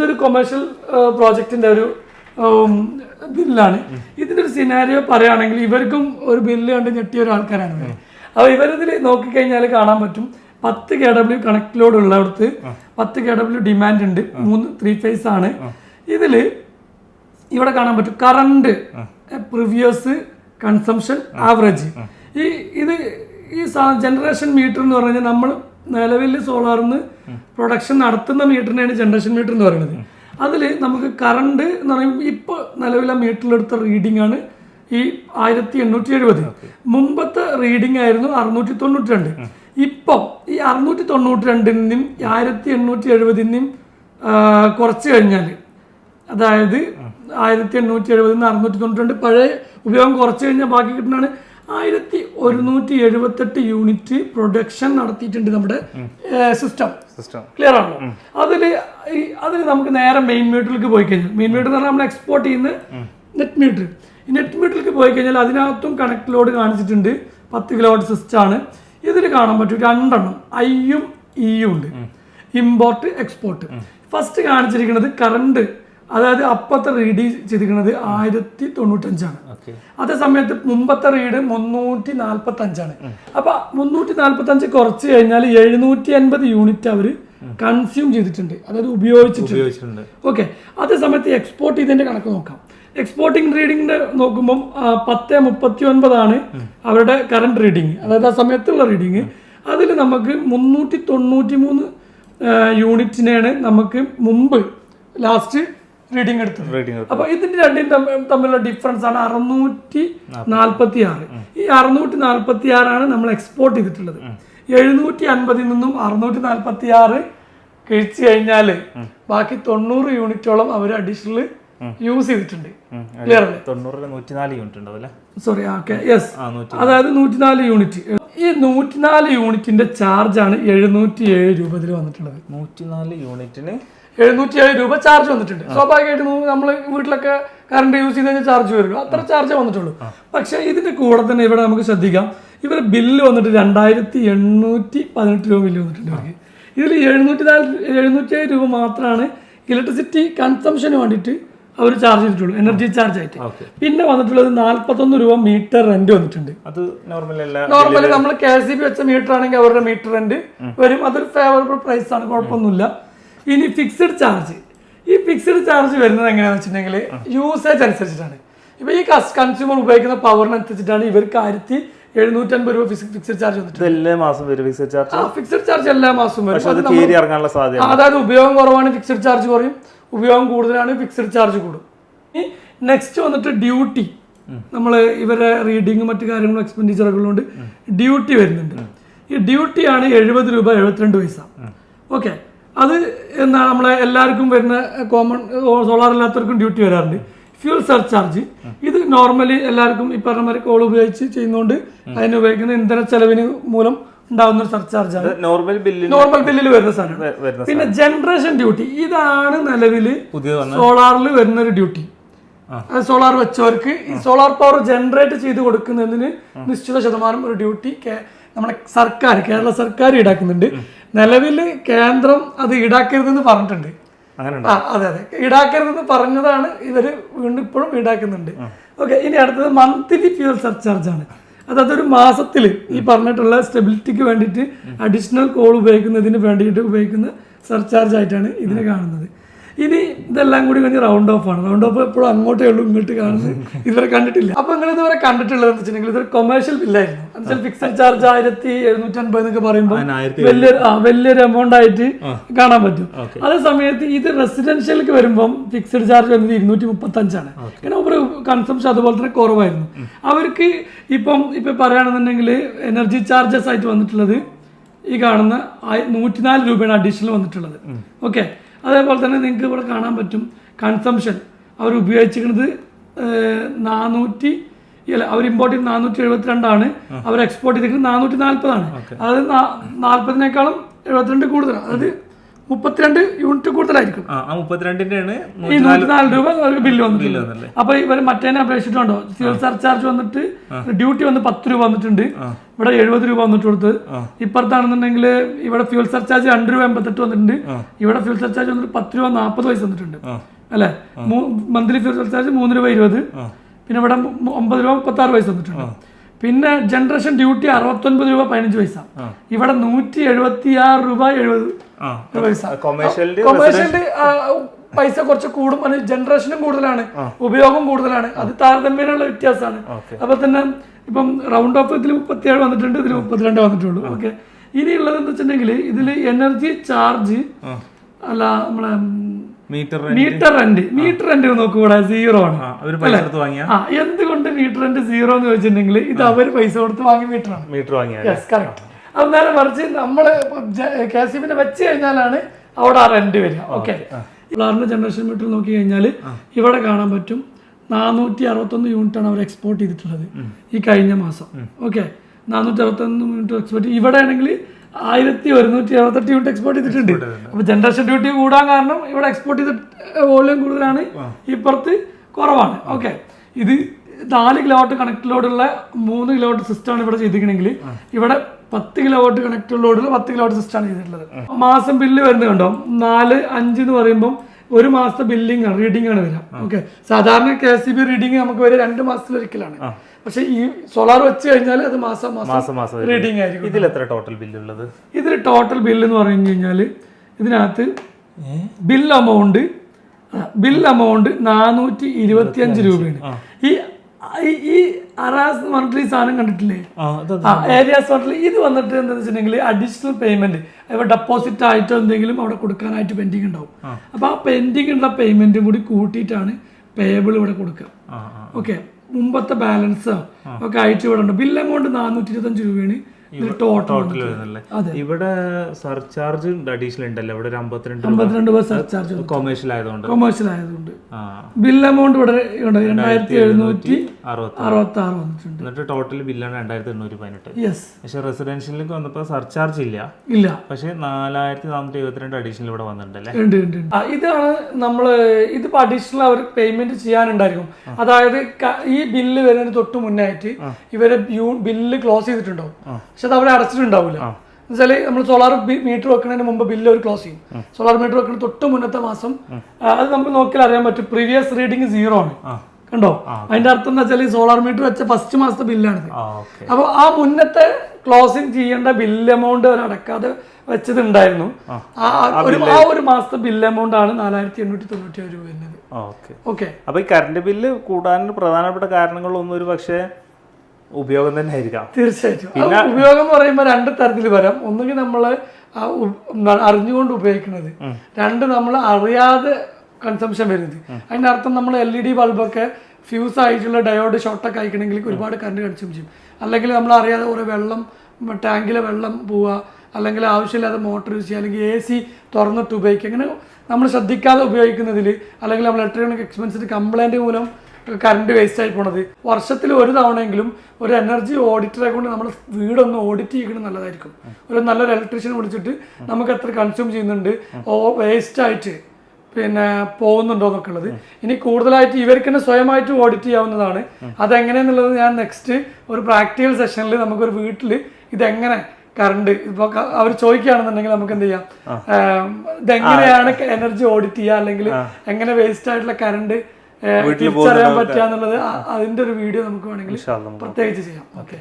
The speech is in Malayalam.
ഇതൊരു കൊമേഴ്ഷ്യൽ പ്രോജക്റ്റിന്റെ ഒരു ബില്ലാണ്. ഇതിന്റെ ഒരു സിനാരിയോ പറയുകയാണെങ്കിൽ ഇവർക്കും ഒരു ബില്ല് കണ്ട് ഞെട്ടിയ ഒരു ആൾക്കാരാണ് ഇവർ. അപ്പൊ ഇവരിതിൽ നോക്കിക്കഴിഞ്ഞാൽ കാണാൻ പറ്റും. പത്ത് കെ ഡബ്ല്യു കണക്ട് ലോഡ് ഉള്ളടത്ത് പത്ത് കെ ഡബ്ല്യു ഡിമാൻഡ് ഉണ്ട്. മൂന്ന് ത്രീ ഫേസ് ആണ്. ഇതിൽ ഇവിടെ കാണാൻ പറ്റും. കറണ്ട് പ്രിവിയസ് കൺസംഷൻ ആവറേജ് ഈ ഇത് ഈ ജനറേഷൻ മീറ്റർ എന്ന് പറഞ്ഞാൽ നമ്മൾ നിലവിൽ സോളാറിന്ന് പ്രൊഡക്ഷൻ നടത്തുന്ന മീറ്ററിനെയാണ് ജനറേഷൻ മീറ്റർ എന്ന് പറയുന്നത്. അതിൽ നമുക്ക് കറണ്ട് എന്ന് പറയുമ്പോൾ ഇപ്പോൾ നിലവിലെ മീറ്ററിലെടുത്ത റീഡിംഗ് ആണ് ഈ ആയിരത്തി എണ്ണൂറ്റി എഴുപത് മുമ്പത്തെ റീഡിംഗ് ആയിരുന്നു അറുന്നൂറ്റി തൊണ്ണൂറ്റി രണ്ട് ഇപ്പം ഈ അറുന്നൂറ്റി തൊണ്ണൂറ്റി രണ്ടിനും ആയിരത്തി എണ്ണൂറ്റി എഴുപതിനും കുറച്ച് കഴിഞ്ഞാൽ അതായത് ആയിരത്തി എണ്ണൂറ്റി എഴുപതിൽ നിന്ന് അറുന്നൂറ്റി തൊണ്ണൂറ്റി രണ്ട് പഴയ ഉപയോഗം കുറച്ച് കഴിഞ്ഞാൽ ബാക്കി കിട്ടുന്നതാണ് ആയിരത്തി ഒരുന്നൂറ്റി എഴുപത്തെട്ട് യൂണിറ്റ് പ്രൊഡക്ഷൻ നടത്തിയിട്ടുണ്ട് നമ്മുടെ സിസ്റ്റം. സിസ്റ്റം. ക്ലിയർ ആണോ? അതിൽ അതിൽ നമുക്ക് നേരെ മെയിൻ മീറ്ററിലേക്ക് പോയി കഴിഞ്ഞാൽ മെയിൻ മീറ്റർ എന്ന് പറഞ്ഞാൽ നമ്മൾ എക്സ്പോർട്ട് ചെയ്യുന്ന നെറ്റ് മീറ്റർ ഈ നെറ്റ് മീറ്ററിലേക്ക് പോയി കഴിഞ്ഞാൽ അതിനകത്തും കണക്ട് ലോഡ് കാണിച്ചിട്ടുണ്ട്. പത്ത് കിലോ വാട്ട് സിസ്റ്റം ആണ്. ഇതിൽ കാണാൻ പറ്റും രണ്ടെണ്ണം ഐയും ഇയും ഉണ്ട്. ഇമ്പോർട്ട് എക്സ്പോർട്ട് ഫസ്റ്റ് കാണിച്ചിരിക്കുന്നത് കറണ്ട് അതായത് അപ്പത്തെ റീഡ് ചെയ്തിരിക്കുന്നത് ആയിരത്തി തൊണ്ണൂറ്റഞ്ചാണ് അതേ സമയത്ത് മുമ്പത്തെ റീഡ് മുന്നൂറ്റി നാൽപ്പത്തി അഞ്ചാണ് അപ്പൊ മുന്നൂറ്റി നാൽപ്പത്തി അഞ്ച് കുറച്ച് കഴിഞ്ഞാൽ എഴുന്നൂറ്റി അൻപത് യൂണിറ്റ് അവർ കൺസ്യൂം ചെയ്തിട്ടുണ്ട്. അതായത് ഉപയോഗിച്ചിട്ടുണ്ട്. ഉപയോഗിച്ചിട്ടുണ്ട്. ഓക്കെ അതേ സമയത്ത് എക്സ്പോർട്ട് ചെയ്തതിന്റെ കണക്ക് നോക്കാം. എക്സ്പോർട്ടിംഗ് റീഡിങ്ങിന്റെ നോക്കുമ്പോൾ പത്ത് മുപ്പത്തി ഒൻപതാണ് അവരുടെ കറണ്ട് റീഡിങ് അതായത് ആ സമയത്തുള്ള റീഡിങ് അതിൽ നമുക്ക് മുന്നൂറ്റി തൊണ്ണൂറ്റി മൂന്ന് യൂണിറ്റിനെയാണ് നമുക്ക് മുമ്പ് ലാസ്റ്റ് റീഡിങ് എടുത്തത്. റീഡിംഗ് അപ്പൊ ഇതിന്റെ രണ്ടിനും തമ്മിലുള്ള ഡിഫറൻസ് ആണ് അറുന്നൂറ്റി നാൽപ്പത്തി ആറ് ഈ അറുന്നൂറ്റി നാൽപ്പത്തി ആറാണ് നമ്മൾ എക്സ്പോർട്ട് ചെയ്തിട്ടുള്ളത്. എഴുന്നൂറ്റി അൻപതിൽ നിന്നും അറുന്നൂറ്റി നാൽപ്പത്തി ആറ് കഴിച്ചു കഴിഞ്ഞാൽ ബാക്കി തൊണ്ണൂറ് യൂണിറ്റോളം അവർ അഡീഷണൽ യൂസ് ചെയ്തിട്ടുണ്ട്. ക്ലിയർ അല്ലേ? തൊണ്ണൂറിൽ നൂറ്റിനാല് യൂണിറ്റ് ഉണ്ടാവും സോറി ഓക്കെ യെസ് അതായത് നൂറ്റിനാല് യൂണിറ്റ്. ഈ നൂറ്റിനാല് യൂണിറ്റിന്റെ ചാർജാണ് എഴുന്നൂറ്റി ഏഴ് രൂപ ഇതിൽ വന്നിട്ടുള്ളത്. നൂറ്റിനാല് യൂണിറ്റിന് എഴുന്നൂറ്റി ഏഴ് രൂപ ചാർജ് വന്നിട്ടുണ്ട്. സ്വാഭാവികമായിട്ട് നമ്മൾ വീട്ടിലൊക്കെ കറണ്ട് യൂസ് ചെയ്ത് കഴിഞ്ഞാൽ ചാർജ് വരും. അത്ര ചാർജ് വന്നിട്ടുള്ളൂ. പക്ഷേ ഇതിന്റെ കൂടെ തന്നെ ഇവിടെ നമുക്ക് ശ്രദ്ധിക്കാം. ഇവർ ബില്ല് വന്നിട്ട് രണ്ടായിരത്തി എണ്ണൂറ്റി പതിനെട്ട് രൂപ ബില്ല് വന്നിട്ടുണ്ട് ഇവർക്ക്. ഇതിൽ എഴുന്നൂറ്റി നാല് എഴുന്നൂറ്റി ഏഴ് രൂപ മാത്രമാണ് ഇലക്ട്രിസിറ്റി കൺസംഷന് വേണ്ടിയിട്ട് അവർ ചാർജ് ചെയ്തിട്ടുള്ളൂ. എനർജി ചാർജ് ആയിട്ട്. പിന്നെ വന്നിട്ടുള്ളത് നാല്പത്തൊന്ന് രൂപ മീറ്റർ റെന്റ് വന്നിട്ടുണ്ട്. അത് നോർമലി നമ്മൾ കെ എസ് ബി വെച്ച മീറ്റർ ആണെങ്കിൽ അവരുടെ മീറ്റർ റെന്റ് വരും. അതൊരു ഫേവറബിൾ പ്രൈസ് ആണ് കുഴപ്പമൊന്നുമില്ല. ഇനി ഫിക്സഡ് ചാർജ് ഈ ഫിക്സഡ് ചാർജ് വരുന്നത് എങ്ങനെയാണെന്ന് വെച്ചിട്ടുണ്ടെങ്കിൽ യൂസേജ് അനുസരിച്ചിട്ടാണ്. ഇപ്പൊ ഈ കൺസ്യൂമർ ഉപയോഗിക്കുന്ന പവറിനനുസരിച്ചിട്ടാണ് ഇവർക്ക് ആയിരത്തി എഴുന്നൂറ്റമ്പത് രൂപ ഫിക്സഡ് ചാർജ് വന്നിട്ടുണ്ട് എല്ലാ മാസം വരും ഫിക്സഡ് ചാർജ് ഫിക്സഡ് ചാർജ് എല്ലാ മാസവും വരും. അതായത് ഉപയോഗം കുറവാണ് ഫിക്സഡ് ചാർജ് കുറയും. ഉപയോഗം കൂടുതലാണ് ഫിക്സഡ് ചാർജ് കൂടും. ഇനി നെക്സ്റ്റ് വന്നിട്ട് ഡ്യൂട്ടി നമ്മൾ ഇവരെ റീഡിങ് മറ്റു കാര്യങ്ങളും എക്സ്പെൻഡിച്ചറൊക്കെ ഉള്ളതുകൊണ്ട് ഡ്യൂട്ടി വരുന്നുണ്ട്. ഈ ഡ്യൂട്ടിയാണ് എഴുപത് രൂപ എഴുപത്തിരണ്ട് പൈസ. ഓക്കെ അത് എന്താ നമ്മളെ എല്ലാവർക്കും വരുന്ന കോമൺ സോളാർ ഇല്ലാത്തവർക്കും ഡ്യൂട്ടി വരാറുണ്ട്. ഫ്യൂൽ സർചാർജ് ഇത് നോർമലി എല്ലാവർക്കും ഈ പറഞ്ഞ മാതിരി കോൾ ഉപയോഗിച്ച് ചെയ്യുന്നതുകൊണ്ട് അതിന് ഉപയോഗിക്കുന്ന ഇന്ധന ചെലവിന് മൂലം ഉണ്ടാകുന്ന ഒരു സർചാർജ് ആണ്. നോർമൽ ബില്ലിൽ നോർമൽ ബില്ലിൽ വരുന്ന സാധനം. പിന്നെ ജനറേഷൻ ഡ്യൂട്ടി ഇതാണ് വന്ന സോളാറിൽ വരുന്ന ഒരു ഡ്യൂട്ടി സോളാർ വെച്ചവർക്ക് ഈ സോളാർ പവർ ജനറേറ്റ് ചെയ്ത് കൊടുക്കുന്നതിന് നിശ്ചിത ശതമാനം ഒരു ഡ്യൂട്ടി നമ്മുടെ സർക്കാർ കേരള സർക്കാർ ഈടാക്കുന്നുണ്ട്. നിലവിൽ കേന്ദ്രം അത് ഈടാക്കരുതെന്ന് പറഞ്ഞിട്ടുണ്ട്. ആ അതെ അതെ. ഈടാക്കരുതെന്ന് പറഞ്ഞതാണ് ഇവർ വീണ്ടും ഇപ്പോഴും ഈടാക്കുന്നുണ്ട്. ഓക്കെ ഇനി അടുത്തത് മന്ത്ലി ഫ്യൂൽ സർചാർജ് ആണ്. അതായത് ഒരു മാസത്തിൽ ഈ പറഞ്ഞിട്ടുള്ള സ്റ്റെബിലിറ്റിക്ക് വേണ്ടിയിട്ട് അഡീഷണൽ കോൾ ഉപയോഗിക്കുന്നതിന് വേണ്ടിയിട്ട് ഉപയോഗിക്കുന്ന സർചാർജ് ആയിട്ടാണ് ഇതിനെ കാണുന്നത്. ഇനി ഇതെല്ലാം കൂടി കഴിഞ്ഞ് റൗണ്ട് ഓഫ് ആണ്. റൗണ്ട് ഓഫ് എപ്പോഴും അങ്ങോട്ടേ ഉള്ളൂ ഇങ്ങോട്ട് കാണുന്നത്. ഇതുവരെ കണ്ടിട്ടില്ല. അപ്പൊ നിങ്ങൾ ഇതുവരെ കണ്ടിട്ടുള്ളത് എന്ന് വെച്ചിട്ടുണ്ടെങ്കിൽ ഇതൊരു കൊമേഴ്ഷ്യൽ ബില്ലായിരുന്നു എന്നുവെച്ചാൽ ഫിക്സഡ് ചാർജ് ആയിരത്തി എഴുന്നൂറ്റി അൻപത് എന്നൊക്കെ പറയുമ്പോൾ വലിയൊരു വലിയൊരു എമൗണ്ട് ആയിട്ട് കാണാൻ പറ്റും. അതേ സമയത്ത് ഇത് റെസിഡൻഷ്യലിക്ക് വരുമ്പോൾ ഫിക്സഡ് ചാർജ് വരുന്നത് ഇരുന്നൂറ്റി മുപ്പത്തി അഞ്ചാണ് കാരണം അവർ കൺസംഷൻ അതുപോലെ തന്നെ കുറവായിരുന്നു. അവർക്ക് ഇപ്പം ഇപ്പൊ പറയുകയാണെന്നുണ്ടെങ്കിൽ എനർജി ചാർജസ് ആയിട്ട് വന്നിട്ടുള്ളത് ഈ കാണുന്ന നൂറ്റിനാല് രൂപയാണ് അഡീഷണൽ വന്നിട്ടുള്ളത്. ഓക്കെ അതേപോലെ തന്നെ നിങ്ങൾക്ക് ഇവിടെ കാണാൻ പറ്റും കൺസംഷൻ അവർ ഉപയോഗിച്ചിരിക്കുന്നത് നാനൂറ്റി അല്ല അവർ ഇമ്പോർട്ട് ചെയ്ത് നാനൂറ്റി എഴുപത്തിരണ്ടാണ് അവർ എക്സ്പോർട്ട് ചെയ്തിരിക്കുന്നത് നാനൂറ്റി നാൽപ്പതാണ് അതായത് നാൽപ്പതിനേക്കാളും എഴുപത്തിരണ്ട് കൂടുതലാണ്. അതായത് മുപ്പത്തിരണ്ട് യൂണിറ്റ് കൂടുതലായിരിക്കും. ആ ആ മുപ്പത്തിരണ്ടിന്റെ ആണ് ഈ നൂറ്റിനാല് രൂപ അവർക്ക് ബില്ല് വന്നിട്ടുണ്ട്. അപ്പൊ ഇവർ മറ്റേനെ അപേക്ഷിച്ചിട്ടുണ്ടോ? സിവിൽ സർചാർജ് വന്നിട്ട് ഡ്യൂട്ടി വന്ന് പത്ത് രൂപ വന്നിട്ടുണ്ട്. ഇവിടെ എഴുപത് രൂപ വന്നിട്ട് കൊടുത്ത്. ഇപ്പുറത്താണെന്നുണ്ടെങ്കിൽ ഇവിടെ ഫ്യൂൽ സർചാർജ് രണ്ട് രൂപ എൺപത്തെട്ട് വന്നിട്ടുണ്ട്. ഇവിടെ ഫ്യൂൽ സർചാർജ് വന്നിട്ട് പത്ത് രൂപ നാൽപ്പത് പൈസ വന്നിട്ടുണ്ട്. അല്ലെ? മന്ത്ലി ഫ്യൂൽ സർചാർജ് മൂന്ന് രൂപ ഇരുപത്. പിന്നെ ഇവിടെ ഒമ്പത് രൂപ മുപ്പത്തി ആറ് പൈസ വന്നിട്ടുണ്ട്. പിന്നെ ജനറേഷൻ ഡ്യൂട്ടി അറുപത്തൊൻപത് രൂപ പതിനഞ്ച് പൈസ. ഇവിടെ നൂറ്റി എഴുപത്തി ആറ് രൂപ എഴുപത്. കൊമേഴ്ഷ്യലിന്റെ കൊമേഴ്ഷ്യലിന്റെ പൈസ. കുറച്ച് കൂടും അത് ജനറേഷനും കൂടുതലാണ് ഉപയോഗം കൂടുതലാണ്. അത് താരതമ്യേനുള്ള വ്യത്യാസമാണ്. അപ്പൊ തന്നെ ഇപ്പം റൗണ്ട് ഓഫ് ഇതിൽ മുപ്പത്തിയേഴ് വന്നിട്ടുണ്ട് ഇതിൽ മുപ്പത്തിരണ്ട് വന്നിട്ടുള്ളൂ. ഓക്കെ. ഇനിയുള്ളത് എന്താ വെച്ചിട്ടുണ്ടെങ്കിൽ ഇതിൽ എനർജി ചാർജ് അല്ല നമ്മളെ meter meter rent meter rent നോക്കൂടെ zero ആണ്. എന്തുകൊണ്ട് മീറ്റർ റെന്റ് സീറോ എന്ന് ചോദിച്ചിട്ടുണ്ടെങ്കിൽ ഇത് അവർ പൈസ കൊടുത്ത് വാങ്ങി മീറ്റർ ആണ്. മീറ്റർ വാങ്ങിയ യെസ് കറക്റ്റ് അത് നേരെ മറിച്ച് നമ്മൾ കെ സി ബിനെ വെച്ച് കഴിഞ്ഞാലാണ് അവിടെ ആ റെന്റ് വരിക. ഓക്കെ സോളാറിന്റെ ജനറേഷൻ മീറ്റർ നോക്കി കഴിഞ്ഞാൽ ഇവിടെ കാണാൻ പറ്റും നാനൂറ്റി അറുപത്തൊന്ന് യൂണിറ്റ് ആണ് അവർ എക്സ്പോർട്ട് ചെയ്തിട്ടുള്ളത് ഈ കഴിഞ്ഞ മാസം. ഓക്കെ നാനൂറ്റി അറുപത്തൊന്ന് യൂണിറ്റ് എക്സ്പോർട്ട് ഇവിടെ ആണെങ്കിൽ ആയിരത്തി ഒരുന്നൂറ്റി അറുപത്തെട്ട് യൂണിറ്റ് എക്സ്പോർട്ട് ചെയ്തിട്ടുണ്ട്. അപ്പൊ ജനറേഷൻ ഡ്യൂട്ടി കൂടാൻ കാരണം ഇവിടെ എക്സ്പോർട്ട് ചെയ്ത വോളിയം കൂടുതലാണ്. ഇപ്പുറത്ത് കുറവാണ്. ഓക്കെ ഇത് നാല് കിലോവാട്ട് കണക്റ്റിലോടുള്ള മൂന്ന് കിലോവാട്ട് സിസ്റ്റമാണ് ഇവിടെ ചെയ്തിരിക്കണമെങ്കിൽ ഇവിടെ പത്ത് കിലോ വാട്ട് കണക്ട് ലോഡിൽ പത്ത് കിലോ വാട്ട് സിസ്റ്റം ആണ് ചെയ്തിട്ടുള്ളത്. മാസം ബില്ല് വരുന്നത് കണ്ടോ? നാല് അഞ്ച് എന്ന് പറയുമ്പോൾ ഒരു മാസത്തെ ബില്ലിംഗ് ആണ് റീഡിംഗ് ആണ് വരിക. ഓക്കെ സാധാരണ K S C B reading നമുക്ക് വരെ രണ്ട് മാസത്തിലൊരിക്കലാണ് പക്ഷെ ഈ സോളാർ വെച്ച് കഴിഞ്ഞാൽ അത് മാസം മാസം റീഡിംഗ് ആയിരിക്കും. ഇതിൽ എത്ര ടോട്ടൽ ബില്ല് ഉള്ളത്? ഇതിൽ ടോട്ടൽ ബില്ല് എന്ന് പറഞ്ഞു കഴിഞ്ഞാൽ ഇതിനകത്ത് ബിൽ എമൗണ്ട് ബിൽ എമൗണ്ട് നാനൂറ്റി ഇരുപത്തി അഞ്ച് രൂപയാണ്. ഈ- ഈ അറാസ് എന്ന് പറഞ്ഞിട്ട് ഈ സാധനം കണ്ടിട്ടില്ലേ ഏരിയാസ് പറഞ്ഞിട്ട് ഇത് വന്നിട്ട് എന്താ വെച്ചിട്ടുണ്ടെങ്കിൽ അഡീഷണൽ പേയ്മെന്റ് ഇപ്പോൾ ഡെപ്പോസിറ്റ് ആയിട്ടോ എന്തെങ്കിലും അവിടെ കൊടുക്കാനായിട്ട് പെൻഡിങ് ഉണ്ടാവും. അപ്പോൾ ആ പെൻഡിങ് ഉള്ള പേയ്മെന്റും കൂടി കൂട്ടിയിട്ടാണ് പേബിൾ ഇവിടെ കൊടുക്കുക. ഓക്കെ മുമ്പത്തെ ബാലൻസോ ഒക്കെ ആയിട്ട് ഇവിടെ ഉണ്ട്. ബിൽ എമൗണ്ട് നാനൂറ്റി ഇരുപത്തഞ്ച് രൂപയാണ് ടോട്ടൽ വരുന്നല്ലേ ഇവിടെ സർചാർജ് അഡീഷണൽ ഉണ്ടല്ലോ? ഇവിടെ ഒരു അമ്പത്തിരണ്ട് രൂപ. അമ്പത്തിരണ്ട് രൂപ സർചാർജ് കൊമേഴ്ഷ്യൽ ആയതുകൊണ്ട്. കൊമേഴ്ഷ്യൽ ആയതുകൊണ്ട്. ബിൽ എമൗണ്ട് ഇവിടെ രണ്ടായിരത്തി എഴുന്നൂറ്റി അറുപത്തി അറുപത്തി ആറ് വന്നിട്ടുണ്ട്. എന്നിട്ട് ടോട്ടൽ ബില്ലാണ് രണ്ടായിരത്തി എണ്ണൂറ്റി പതിനെട്ട് യെസ് പക്ഷെ റെസിഡൻഷ്യലിലേക്ക് വന്നപ്പോൾ സർചാർജ് ഇല്ല. ഇല്ല. പക്ഷെ നാലായിരത്തി നാനൂറ്റി എഴുപത്തിരണ്ട് അഡീഷണൽ ഇവിടെ വന്നിട്ടുണ്ടല്ലേ? ഉണ്ട് ഉണ്ട് ഉണ്ട്. ഇതാണ് നമ്മൾ ഇതിപ്പോ അഡീഷണൽ അവർ പേയ്മെന്റ് ചെയ്യാനുണ്ടായിരിക്കും. അതായത് ഈ ബില്ല് വരുന്നതിന് തൊട്ട് മുന്നായിട്ട് ഇവരെ ബില്ല് ക്ലോസ് ചെയ്തിട്ടുണ്ടാവും. പക്ഷെ അത് അവരെ അടച്ചിട്ടുണ്ടാവില്ല എന്നുവെച്ചാൽ നമ്മൾ സോളാർ മീറ്റർ വെക്കുന്നതിന് മുമ്പ് ബില്ല് അവർ ക്ലോസ് ചെയ്യും. സോളാർ മീറ്റർ വെക്കുന്ന തൊട്ട് മുന്നത്തെ മാസം അത് നമുക്ക് നോക്കിയാൽ അറിയാൻ പറ്റും. പ്രീവിയസ് റീഡിംഗ് സീറോ ആണ്. കണ്ടോ? അതിന്റെ അർത്ഥം എന്താ വെച്ചാൽ ഈ സോളാർ മീറ്റർ വെച്ച ഫസ്റ്റ് മാസത്തെ ബില്ലാണ് അപ്പൊ അപ്പോൾ ആ മുന്നത്തെ ക്ലോസിംഗ് ചെയ്യേണ്ട ബില്ല് എമൗണ്ട് അവർ അടക്കാതെ വെച്ചതുണ്ടായിരുന്നു. ഉണ്ടായിരുന്നു ആ ഒരു ആ ഒരു മാസത്തെ ബില്ല് എമൗണ്ട് ആണ് നാലായിരത്തി എണ്ണൂറ്റി തൊണ്ണൂറ്റി ഏഴ് രൂപ വരുന്നത്. ഓക്കെ. ഓക്കെ. അപ്പൊ ഈ കറണ്ട് ബില്ല് കൂടാൻ പ്രധാനപ്പെട്ട കാരണങ്ങളൊന്നും ഒരു പക്ഷേ ഉപയോഗം തന്നെ ആയിരിക്കാം. തീർച്ചയായിട്ടും. ഉപയോഗം എന്ന് പറയുമ്പോൾ രണ്ട് തരത്തിൽ വരാം. ഒന്നുകിൽ നമ്മൾ അറിഞ്ഞുകൊണ്ട് ഉപയോഗിക്കുന്നത്. രണ്ട് നമ്മൾ അറിയാതെ കൺസംഷൻ വരുന്നത്. അതിന്റെ അർത്ഥം നമ്മൾ എൽ ഇ ഡി ബൾബൊക്കെ ഫ്യൂസ് ആയിട്ടുള്ള ഡയോഡ് ഷോർട്ടൊക്കെ അയക്കണമെങ്കിൽ ഒരുപാട് കറണ്ട് കൺസ്യൂം ചെയ്യും. അല്ലെങ്കിൽ നമ്മൾ അറിയാതെ കുറേ വെള്ളം ടാങ്കിലെ വെള്ളം പോവുക അല്ലെങ്കിൽ ആവശ്യമില്ലാതെ മോട്ടർ യൂസ് ചെയ്യുക അല്ലെങ്കിൽ എ സി തുറന്നിട്ട് ഉപയോഗിക്കുക. അങ്ങനെ നമ്മൾ ശ്രദ്ധിക്കാതെ ഉപയോഗിക്കുന്നതിൽ അല്ലെങ്കിൽ നമ്മൾ ഇലക്ട്രോണിക് എക്സ്പെൻസിന് കംപ്ലൈന്റ് മൂലം കറണ്ട് വേസ്റ്റ് ആയി പോണത് വർഷത്തിൽ ഒരു തവണയെങ്കിലും ഒരു എനർജി ഓഡിറ്ററെ കൊണ്ട് നമ്മൾ വീടൊന്ന് ഓഡിറ്റ് ചെയ്യണം നല്ലതായിരിക്കും. ഒരു നല്ലൊരു ഇലക്ട്രീഷ്യൻ വിളിച്ചിട്ട് നമുക്ക് എത്ര കൺസ്യൂം ചെയ്യുന്നുണ്ട്. ഓ വേസ്റ്റ് ആയിട്ട്. പിന്നെ പോകുന്നുണ്ടോ എന്നൊക്കെ ഉള്ളത് ഇനി കൂടുതലായിട്ട് ഇവർക്ക് തന്നെ സ്വയമായിട്ട് ഓഡിറ്റ് ചെയ്യാവുന്നതാണ്. അതെങ്ങനെയെന്നുള്ളത് ഞാൻ നെക്സ്റ്റ് ഒരു പ്രാക്ടിക്കൽ സെഷനിൽ നമുക്കൊരു വീട്ടിൽ ഇതെങ്ങനെ കറണ്ട് ഇപ്പൊ അവർ ചോദിക്കുകയാണെന്നുണ്ടെങ്കിൽ നമുക്ക് എന്ത് ചെയ്യാം? ഇതെങ്ങനെയാണ് എനർജി ഓഡിറ്റ് ചെയ്യുക? അല്ലെങ്കിൽ എങ്ങനെ വേസ്റ്റ് ആയിട്ടുള്ള കറണ്ട് തിരിച്ചറിയാൻ പറ്റുക എന്നുള്ളത് അതിന്റെ ഒരു വീഡിയോ നമുക്ക് വേണമെങ്കിൽ പ്രത്യേകിച്ച് ചെയ്യാം. ഓക്കെ